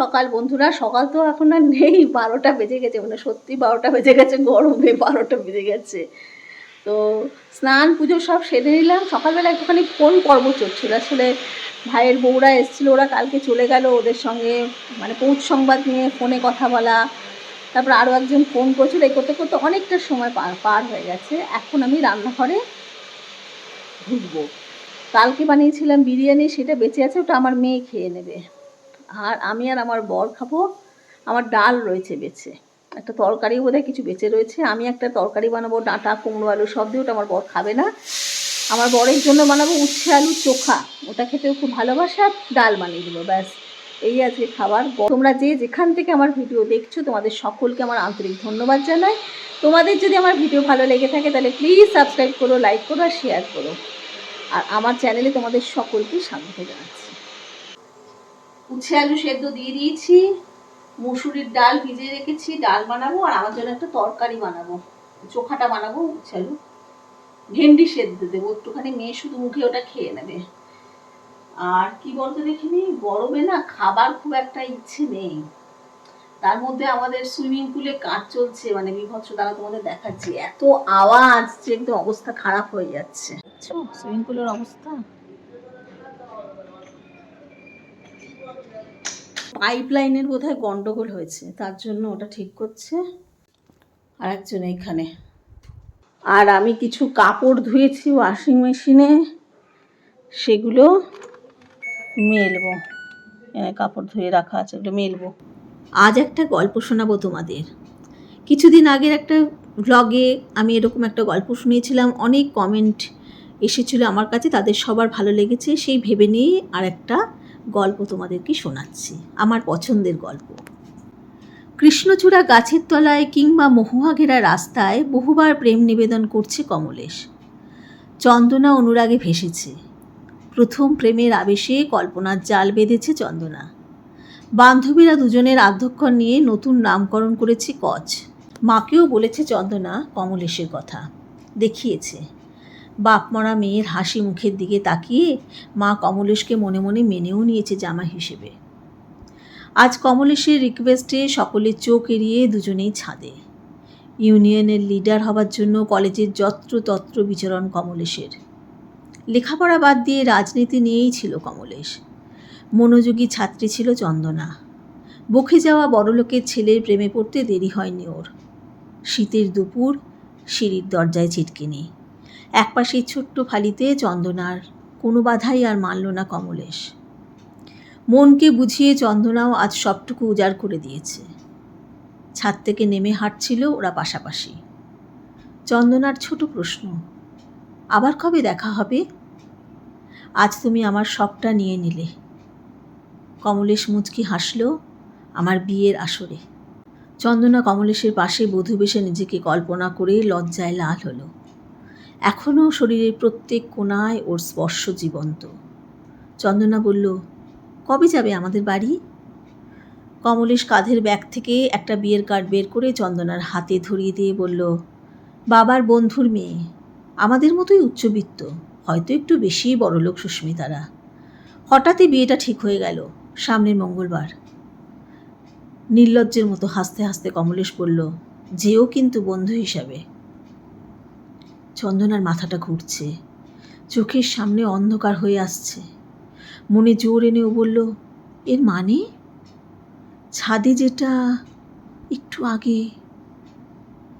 সকাল, বন্ধুরা, সকাল তো এখন আর নেই, বারোটা বেজে গেছে মানে সত্যি বারোটা বেজে গেছে, গরমে বারোটা বেজে গেছে। তো স্নান, পুজো সব সেরে নিলাম, সকালবেলা একটুখানি ফোন পর্ব চলছিল? আসলে ভাইয়ের বউরা এসেছিল, ওরা কালকে চলে গেল ওদের সঙ্গে মানে পৌঁছ সংবাদ নিয়ে ফোনে কথা বলা, তারপর আরও একজন ফোন করছিল, এই করতে করতে অনেকটা সময় পার পার হয়ে গেছে। এখন আমি রান্নাঘরে ঢুকবো। কালকে বানিয়েছিলাম বিরিয়ানি, সেটা বেঁচে আছে, ওটা আমার মেয়ে খেয়ে নেবে। আর আমি আর আমার বর খাব। আমার ডাল রয়েছে বেছে। একটা তরকারি বোধহয় কিছু বেঁচে রয়েছে। আমি একটা তরকারি বানাবো, ডাঁটা, কুমড়ো, আলু সব দিয়ে, ওটা আমার বর খাবে না। আমার বরের জন্য বানাবো উচ্ছে, আলু, চোখা। ওটা খেতেও খুব ভালোবাসে আর ডাল বানিয়ে দেবো, ব্যাস। এই আজকে খাবার। তোমরা যে যেখান থেকে আমার ভিডিও দেখছ, তোমাদের সকলকে আমার আন্তরিক ধন্যবাদ জানাই। তোমাদের যদি আমার ভিডিও ভালো লেগে থাকে, তাহলে প্লিজ সাবস্ক্রাইব করো লাইক করো আর শেয়ার করো। আর আমার চ্যানেলে তোমাদের সকলকে স্বাগত জানাচ্ছি। উচ্ছে আলু সেদ্ধ দিয়ে দিয়েছি, মুসুরির ডাল ভিজিয়ে রেখেছি, ডাল বানাবো আর আমার জন্য একটা তরকারি বানাবো, চোখাটা বানাবো উচ্ছে আলু। ভেন্ডি সেদ্ধ দেবো, একটুখানি মেয়ে শুধু মুখে ওটা খেয়ে নেবে। আর কি বলতো দেখিনি গরমে না খাবার খুব একটা ইচ্ছে নেই। তার মধ্যে আমাদের সুইমিং পুলে কাজ চলছে মানে বিভৎস দ্বারা তোমাদের দেখাচ্ছি। এত আওয়াজ যে একদম অবস্থা খারাপ হয়ে যাচ্ছে। সুইমিং পুলের অবস্থা? পাইপ লাইনের বোধহয় গন্ডগোল হয়েছে, তার জন্য ওটা ঠিক করছে। আর একজন এইখানে আর আমি কিছু কাপড় ধুয়েছি ওয়াশিং মেশিনে সেগুলো মেলবো। কাপড় ধুয়ে রাখা আছে, ওগুলো মেলবো। আজ একটা গল্প শোনাবো তোমাদের। কিছুদিন আগের একটা ব্লগে আমি এরকম একটা গল্প শুনিয়েছিলাম, অনেক কমেন্ট এসেছিল আমার কাছে, তাদের সবার ভালো লেগেছে, সেই ভেবে নিয়ে আর একটা গল্প তোমাদেরকে শোনাচ্ছি, আমার পছন্দের গল্প। কৃষ্ণচূড়া গাছের তলায় কিংবা মহুয়া ঘেরা রাস্তায় বহুবার প্রেম নিবেদন করছে কমলেশ। চন্দনা অনুরাগে ভেসেছে। প্রথম প্রেমের আবেশে কল্পনার জাল বেঁধেছে চন্দনা। বান্ধবীরা দুজনের আধ্যক্ষণ নিয়ে নতুন নামকরণ করেছে কচ। মাকেও বলেছে চন্দনা কমলেশের কথা। দেখিয়েছে। বাপমরা মেয়ের হাসি মুখের দিকে তাকিয়ে মা কমলেশকে মনে মনে মেনেও নিয়েছে জামা হিসেবে। আজ কমলেশের রিকোয়েস্টে সকলের চোখ এড়িয়ে দুজনেই ছাদে। ইউনিয়নের লিডার হবার জন্য কলেজের যত্রতত্র বিচরণ কমলেশের। লেখাপড়া বাদ দিয়ে রাজনীতি নিয়েই ছিল কমলেশ। মনোযোগী ছাত্রী ছিল চন্দনা। বকে যাওয়া বড়লোকের ছেলের প্রেমে পড়তে দেরি হয়নি ওর। শীতের দুপুর, সিঁড়ির দরজায় ছিটকিনি। একপাশে ছোট্ট ফালিতে চন্দনার, কোনো বাধাই আর মানল না কমলেশ। মনকে বুঝিয়ে চন্দনাও আজ সবটুকু উজাড় করে দিয়েছে। ছাদ থেকে নেমে হাঁটছিল ওরা পাশাপাশি। চন্দনার ছোট প্রশ্ন, আবার কবে দেখা হবে? আজ তুমি আমার সবটা নিয়ে নিলে। কমলেশ মুচকি হাসল, আমার বিয়ের আসরে। চন্দনা কমলেশের পাশে বধূ বেশে নিজেকে কল্পনা করে লজ্জায় লাল হলো। এখনও শরীরের প্রত্যেক কোনায় ওর স্পর্শ জীবন্ত। চন্দনা বলল, কবে যাবে আমাদের বাড়ি? কমলেশ কাঁধের ব্যাগ থেকে একটা বিয়ের কার্ড বের করে চন্দনার হাতে ধরিয়ে দিয়ে বলল, বাবার বন্ধুর মেয়ে। আমাদের মতোই উচ্চবিত্ত, হয়তো একটু বেশিই বড়লোক সুস্মিতারা। হঠাৎই বিয়েটা ঠিক হয়ে গেল, সামনের মঙ্গলবার। নির্লজ্জের মতো হাসতে হাসতে কমলেশ বলল, যেও কিন্তু বন্ধু হিসাবে। চন্দনার মাথাটা ঘুরছে। চোখের সামনে অন্ধকার হয়ে আসছে। মনে জোর এনেও বলল, এর মানে? ছাদে যেটা একটু আগে।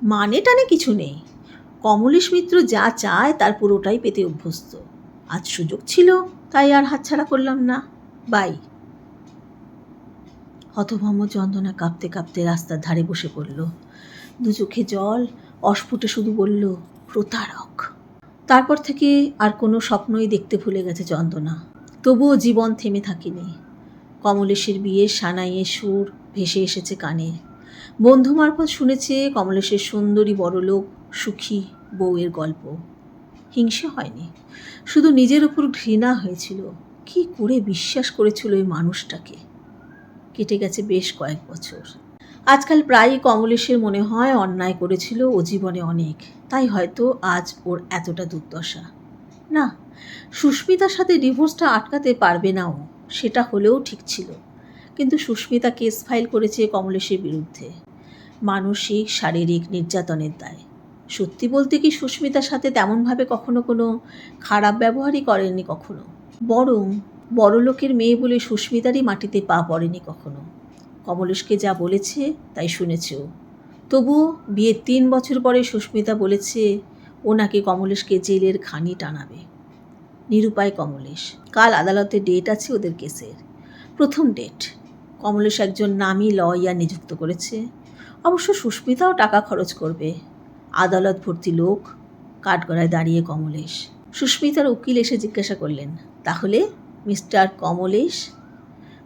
মানে টানে কিছু নেই। কমলেশ মিত্র যা চায় তার পুরোটাই পেতে অভ্যস্ত। আজ সুযোগ ছিল, তাই আর হাতছাড়া করলাম না। বাই। হতভম্ব চন্দনা কাঁপতে কাঁপতে রাস্তার ধারে বসে পড়ল। দু চোখে জল, অস্ফুটে শুধু বলল প্রতারক। তারপর থেকে আর কোনো স্বপ্নই দেখতে ভুলে গেছে চন্দনা। তবুও জীবন থেমে থাকেনি। কমলেশের বিয়ে সানাইয়ে সুর ভেসে এসেছে কানে। বন্ধু মারফত শুনেছে কমলেশের সুন্দরী বড়লোক সুখী বউয়ের গল্প। হিংসে হয়নি। শুধু নিজের ওপর ঘৃণা হয়েছিল। কি করে বিশ্বাস করেছিল ওই মানুষটাকে? কেটে গেছে বেশ কয়েক বছর। আজকাল প্রায়ই কমলেশের মনে হয় অন্যায় করেছিল ও জীবনে অনেক। তাই হয়তো আজ ওর এতটা দুর্দশা। না, সুস্মিতার সাথে ডিভোর্সটা আটকাতে পারবে না ও, সেটা হলেও ঠিক ছিল। কিন্তু সুস্মিতা কেস ফাইল করেছে কমলেশের বিরুদ্ধে। মানসিক, শারীরিক নির্যাতনের দায়। সত্যি বলতে কি সুস্মিতার সাথে তেমনভাবে কখনো কোনো খারাপ ব্যবহারই করেননি কখনো? বরং বড় লোকের মেয়ে বলে সুস্মিতারই মাটিতে পা পড়েনি কখনো। কমলেশকে যা বলেছে তাই শুনেছেও। তবুও বিয়ের তিন বছর পরে সুস্মিতা বলেছে ওনাকে কমলেশকে জেলের খানি টানাবে। নিরুপায় কমলেশ, কাল আদালতে ডেট আছে ওদের কেসের। প্রথম ডেট কমলেশ একজন নামী লয়ার নিযুক্ত করেছে। অবশ্য সুস্মিতাও টাকা খরচ করবে। আদালত ভর্তি লোক কাঠগড়ায় দাঁড়িয়ে কমলেশ। সুস্মিতার উকিল এসে জিজ্ঞাসা করলেন, তাহলে মিস্টার কমলেশ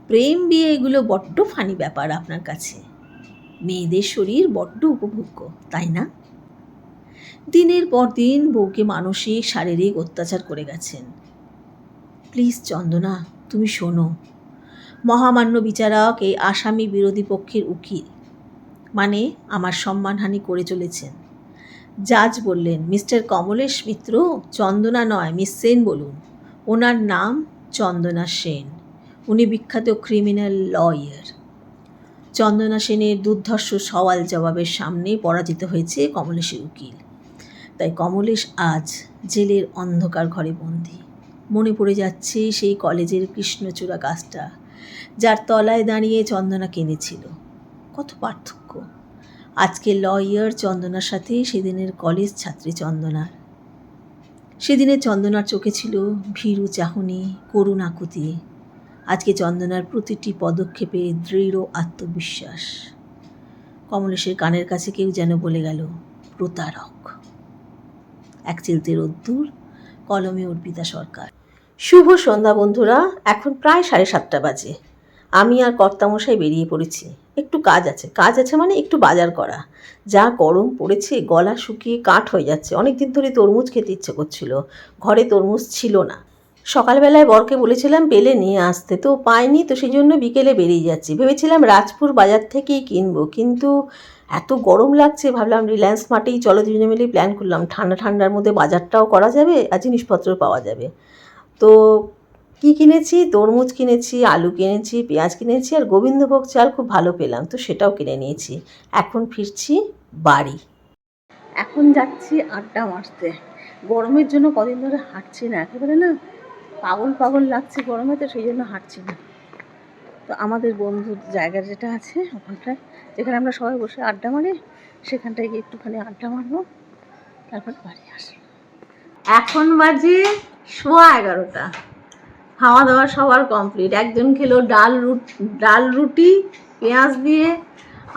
প্রেম বিয়ে এগুলো বড্ড ফানি ব্যাপার আপনার কাছে। মেয়েদের শরীর বড্ড উপভোগ্য, তাই না? দিনের পর দিন বউকে মানসিক, শারীরিক অত্যাচার করে গেছেন। প্লিজ চন্দনা, তুমি শোনো। মহামান্য বিচারক এই আসামি বিরোধী পক্ষের উকিল মানে আমার সম্মানহানি করে চলেছেন। জাজ বললেন, মিস্টার কমলেশ মিত্র, চন্দনা নয়, মিস সেন বলুন। ওনার নাম চন্দনা সেন। উনি বিখ্যাত ক্রিমিনাল লয়ার। চন্দনা সেনের দুর্ধর্ষ সওয়াল জবাবের সামনে পরাজিত হয়েছে কমলেশের উকিল। তাই কমলেশ আজ জেলের অন্ধকার ঘরে বন্দি। মনে পড়ে যাচ্ছে সেই কলেজের কৃষ্ণচূড়া গাছটা, যার তলায় দাঁড়িয়ে চন্দনা কিনেছিল কত পার্থক্য। আজকে লয়ার চন্দনার সাথে, সেদিনের কলেজ ছাত্রী চন্দনার সেদিনে চন্দনার চোখে ছিল ভীরু চাহনি করুণ আকুতি আজকে চন্দনার প্রতিটি পদক্ষেপে দৃঢ় আত্মবিশ্বাস। কমলেশের কানের কাছে কেউ যেন বলে গেল, প্রতারক। এক চিলতে রোদ্দুর, কলমে অর্পিতা সরকার। শুভ সন্ধ্যা বন্ধুরা, এখন প্রায় সাড়ে সাতটা বাজে। আমি আর কর্তামশাই বেরিয়ে পড়েছি। একটু কাজ আছে। কাজ আছে মানে একটু বাজার করা। যা গরম পড়েছে, গলা শুকিয়ে কাঠ হয়ে যাচ্ছে। অনেক দিন ধরে তরমুজ খেতে ইচ্ছে করছিল। ঘরে তরমুজ ছিল না। সকালবেলায় বরকে বলেছিলাম পেলে নিয়ে আসতে, তো পাইনি, তো সেই জন্য বিকেলে বেরিয়ে যাচ্ছি। ভেবেছিলাম রাজপুর বাজার থেকেই কিনবো, কিন্তু এত গরম লাগছে, ভাবলাম রিলায়েন্স মার্টেই চলো দুজনে মিলে প্ল্যান করলাম। ঠান্ডা ঠান্ডার মধ্যে বাজারটাও করা যাবে আর জিনিসপত্র পাওয়া যাবে। তো কি কিনেছি? তরমুজ কিনেছি, আলু কিনেছি, পেঁয়াজ কিনেছি আর গোবিন্দভোগ চাল খুব ভালো পেলাম, তো সেটাও কিনে নিয়েছি। এখন ফিরছি বাড়ি। এখন যাচ্ছি আড্ডা মারতে। গরমের জন্য কদিন ধরে হাঁটছি না, একেবারে না পাগল পাগল লাগছে গরমে, তো সেই জন্য হাঁটছি না। তো আমাদের বন্ধুর জায়গা যেটা আছে ওখানটায়, যেখানে আমরা সবাই বসে আড্ডা মারি, সেখানটায় গিয়ে একটুখানি আড্ডা মারবো, তারপর বাড়ি আসব। এখন বাজে সোয়া এগারোটা। খাওয়া দাওয়া সবার কমপ্লিট। একজন খেলো ডাল রুট, ডাল রুটি, পেঁয়াজ দিয়ে,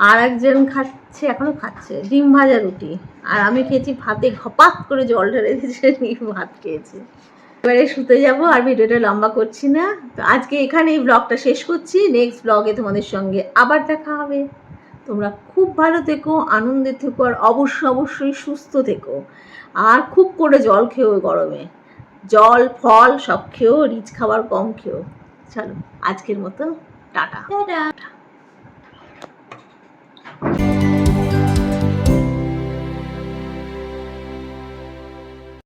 আর একজন খাচ্ছে, এখনও খাচ্ছে, ডিম ভাজা রুটি। আর আমি খেয়েছি ভাতে ঘপাত করে জল ঢেলে দিয়েছে ভাত খেয়েছি। এবারে শুতে যাব আর ভিডিওটা লম্বা করছি না। তো আজকে এখানে এই ব্লগটা শেষ করছি। নেক্সট ব্লগে তোমাদের সঙ্গে আবার দেখা হবে। তোমরা খুব ভালো থেকো, আনন্দে থেকো আর অবশ্যই অবশ্যই সুস্থ থেকো। আর খুব করে জল খেও গরমে। জল, ফল সব খেও, রিচ খাবার কম খেও। চলো, আজকের মতো, টাটা। টাটা।